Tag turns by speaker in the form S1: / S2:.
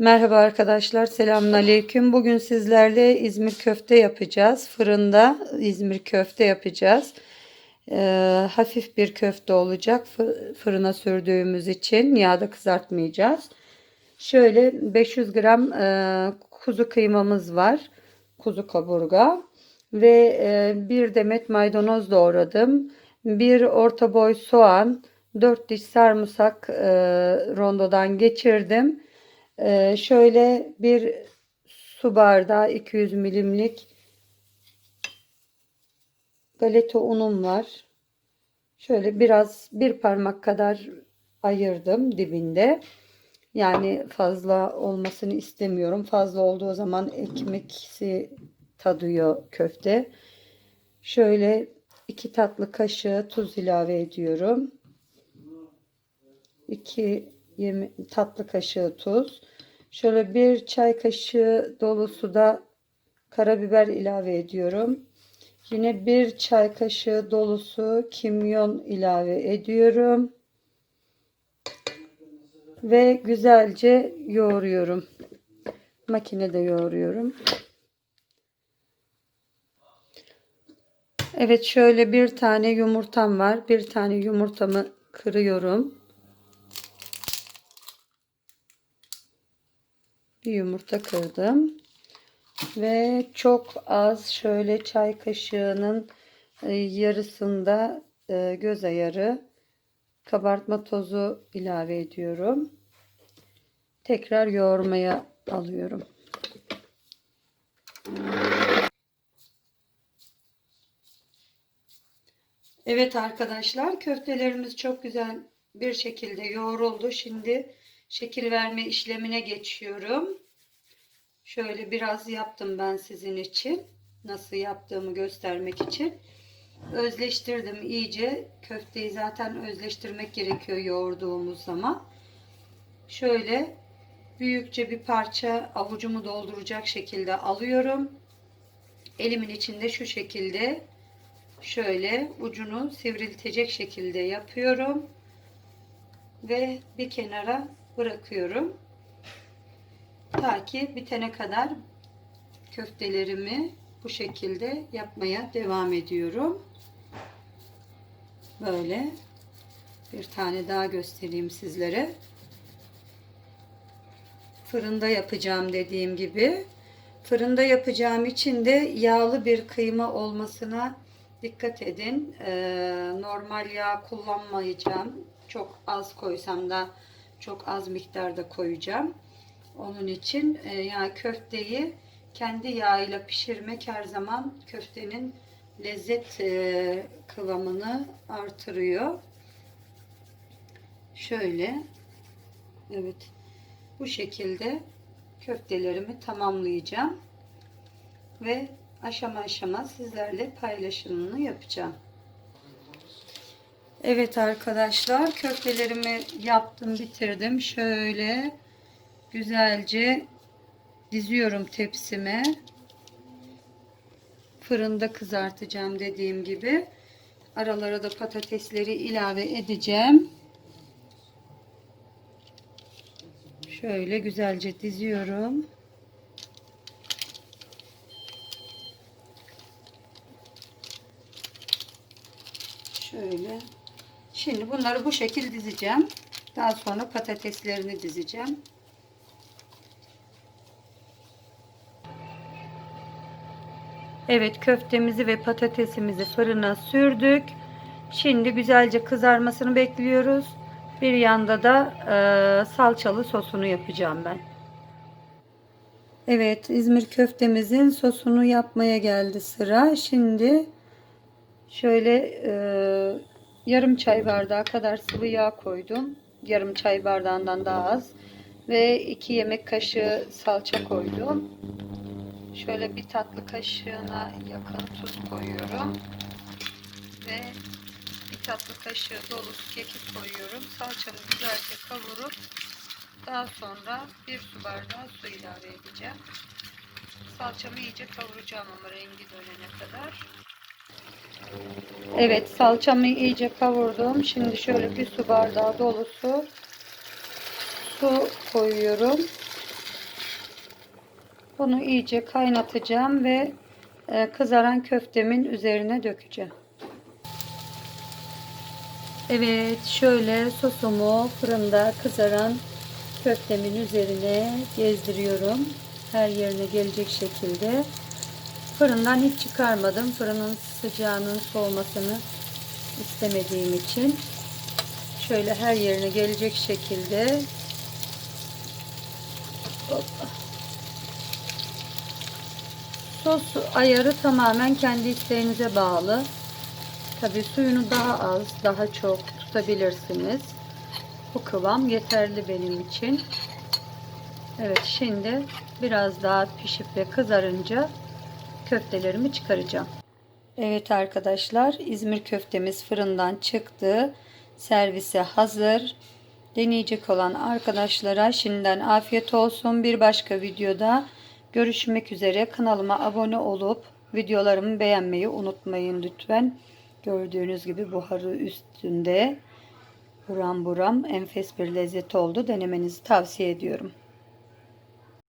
S1: Merhaba arkadaşlar, selamünaleyküm. Bugün sizlerle İzmir köfte yapacağız. Fırında İzmir köfte yapacağız. Ee, hafif bir köfte olacak. Fı- Fırına sürdüğümüz için yağda kızartmayacağız. Şöyle 500 gram e, kuzu kıymamız var. Kuzu kaburga. Ve e, bir demet maydanoz doğradım. Bir orta boy soğan. 4 diş sarımsak e, rondodan geçirdim. Ee, şöyle bir su bardağı 200 milimlik galeta unum var. Şöyle biraz bir parmak kadar ayırdım dibinde. Yani fazla olmasını istemiyorum. Fazla olduğu zaman ekmeksi tadıyor köfte. Şöyle iki tatlı kaşığı tuz ilave ediyorum. 2 yeme tatlı kaşığı tuz. Şöyle bir çay kaşığı dolusu da karabiber ilave ediyorum. Yine bir çay kaşığı dolusu kimyon ilave ediyorum. Ve güzelce yoğuruyorum. Makinede yoğuruyorum. Evet şöyle bir tane yumurtam var. Bir tane yumurtamı kırıyorum. Bir yumurta kırdım ve çok az şöyle çay kaşığının e, yarısında e, göz ayarı kabartma tozu ilave ediyorum. Tekrar yoğurmaya alıyorum. Evet arkadaşlar köftelerimiz çok güzel bir şekilde yoğruldu. Şimdi şekil verme işlemine geçiyorum. Şöyle biraz yaptım ben sizin için. Nasıl yaptığımı göstermek için. Özleştirdim iyice. Köfteyi zaten özleştirmek gerekiyor yoğurduğumuz zaman. Şöyle büyükçe bir parça avucumu dolduracak şekilde alıyorum. Elimin içinde şu şekilde şöyle ucunu sivriltecek şekilde yapıyorum. Ve bir kenara bırakıyorum. Ta ki bitene kadar köftelerimi bu şekilde yapmaya devam ediyorum. Böyle bir tane daha göstereyim sizlere. Fırında yapacağım dediğim gibi. Fırında yapacağım için de yağlı bir kıyma olmasına dikkat edin. Ee, normal yağ kullanmayacağım. Çok az koysam da çok az miktarda koyacağım. Onun için e, yani köfteyi kendi yağıyla pişirmek her zaman köftenin lezzet e, kıvamını artırıyor. Şöyle evet bu şekilde köftelerimi tamamlayacağım ve aşama aşama sizlerle paylaşımını yapacağım. Evet arkadaşlar köftelerimi yaptım bitirdim. Şöyle güzelce diziyorum tepsime. Fırında kızartacağım dediğim gibi. Aralara da patatesleri ilave edeceğim. Şöyle güzelce diziyorum. Şöyle. Şimdi bunları bu şekil dizeceğim. Daha sonra patateslerini dizeceğim. Evet köftemizi ve patatesimizi fırına sürdük. Şimdi güzelce kızarmasını bekliyoruz. Bir yanda da e, salçalı sosunu yapacağım ben. Evet İzmir köftemizin sosunu yapmaya geldi sıra. Şimdi şöyle e, yarım çay bardağı kadar sıvı yağ koydum. Yarım çay bardağından daha az. Ve 2 yemek kaşığı salça koydum. Şöyle bir tatlı kaşığına yakın tuz koyuyorum. Ve bir tatlı kaşığı dolusu kekik koyuyorum. Salçamı güzelce kavurup daha sonra bir su bardağı su ilave edeceğim. Salçamı iyice kavuracağım ama rengi dönene kadar. Evet salçamı iyice kavurdum. Şimdi şöyle bir su bardağı dolusu su koyuyorum. Bunu iyice kaynatacağım ve e, kızaran köftemin üzerine dökeceğim. Evet şöyle sosumu fırında kızaran köftemin üzerine gezdiriyorum. Her yerine gelecek şekilde. Fırından hiç çıkarmadım. Fırının sıcağının soğumasını istemediğim için. Şöyle her yerine gelecek şekilde. Sos ayarı tamamen kendi isteğinize bağlı. Tabii suyunu daha az, daha çok tutabilirsiniz. Bu kıvam yeterli benim için. Evet şimdi biraz daha pişip ve kızarınca köftelerimi çıkaracağım. Evet arkadaşlar İzmir köftemiz fırından çıktı. Servise hazır. Deneyecek olan arkadaşlara şimdiden afiyet olsun. Bir başka videoda görüşmek üzere. Kanalıma abone olup videolarımı beğenmeyi unutmayın lütfen. Gördüğünüz gibi buharı üstünde buram buram enfes bir lezzet oldu. Denemenizi tavsiye ediyorum.